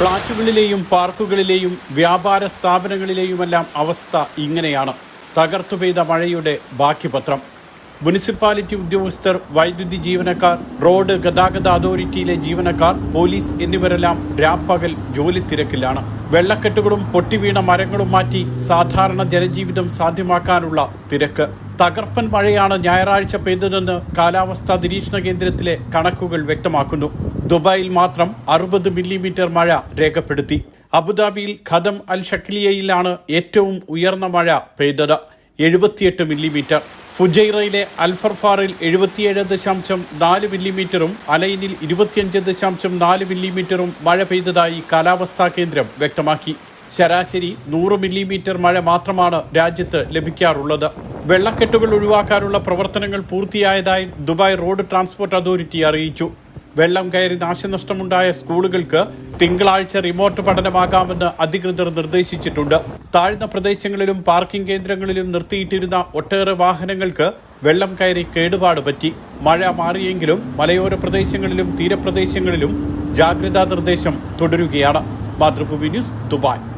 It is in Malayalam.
ഫ്ളാറ്റുകളിലെയും പാർക്കുകളിലെയും വ്യാപാര സ്ഥാപനങ്ങളിലെയുമെല്ലാം അവസ്ഥ ഇങ്ങനെയാണ്. തകർത്തു പെയ്ത മഴയുടെ ബാക്കിപത്രം. മുനിസിപ്പാലിറ്റി ഉദ്യോഗസ്ഥർ വൈദ്യുതി ജീവനക്കാർ റോഡ് ഗതാഗത അതോറിറ്റിയിലെ ജീവനക്കാർ പോലീസ് എന്നിവരെല്ലാം രാപ്പകൽ ജോലി തിരക്കിലാണ് വെള്ളക്കെട്ടുകളും പൊട്ടിവീണ മരങ്ങളും മാറ്റി സാധാരണ ജനജീവിതം സാധ്യമാക്കാനുള്ള തിരക്ക്. തകർപ്പൻ മഴയാണ് ഞായറാഴ്ച പെയ്തതെന്ന് കാലാവസ്ഥാ നിരീക്ഷണ കേന്ദ്രത്തിലെ കണക്കുകൾ വ്യക്തമാക്കുന്നു. ദുബായിൽ മാത്രം അറുപത് മില്ലിമീറ്റർ മഴ രേഖപ്പെടുത്തി. അബുദാബിയിൽ ഖദം അൽ ഷക്ലിയയിലാണ് ഏറ്റവും ഉയർന്ന മഴ പെയ്തത്. എഴുപത്തിയെട്ട് മില്ലിമീറ്റർ. ഫുജൈറയിലെ അൽഫർഫാറിൽ എഴുപത്തിയേഴ് ദശാംശം നാല് മില്ലിമീറ്ററും അലൈനിൽ ഇരുപത്തിയഞ്ച് ദശാംശം നാല് മില്ലിമീറ്ററും മഴ പെയ്തതായി കാലാവസ്ഥാ കേന്ദ്രം വ്യക്തമാക്കി. ശരാശരി നൂറ് മില്ലിമീറ്റർ മഴ മാത്രമാണ് രാജ്യത്ത് ലഭിക്കാറുള്ളത്. വെള്ളക്കെട്ടുകൾ ഒഴിവാക്കാനുള്ള പ്രവർത്തനങ്ങൾ പൂർത്തിയായതായി ദുബായ് റോഡ് ട്രാൻസ്പോർട്ട് അതോറിറ്റി അറിയിച്ചു. വെള്ളം കയറി നാശനഷ്ടമുണ്ടായ സ്കൂളുകൾക്ക് തിങ്കളാഴ്ച റിമോട്ട് പഠനമാകാമെന്ന് അധികൃതർ നിർദ്ദേശിച്ചിട്ടുണ്ട്. താഴ്ന്ന പ്രദേശങ്ങളിലും പാർക്കിംഗ് കേന്ദ്രങ്ങളിലും നിർത്തിയിട്ടിരുന്ന ഒട്ടേറെ വാഹനങ്ങൾക്ക് വെള്ളം കയറി കേടുപാട് പറ്റി. മഴ മാറിയെങ്കിലും മലയോര പ്രദേശങ്ങളിലും തീരപ്രദേശങ്ങളിലും ജാഗ്രതാ നിർദ്ദേശം തുടരുകയാണ്. Mathrubhumi news Dubai.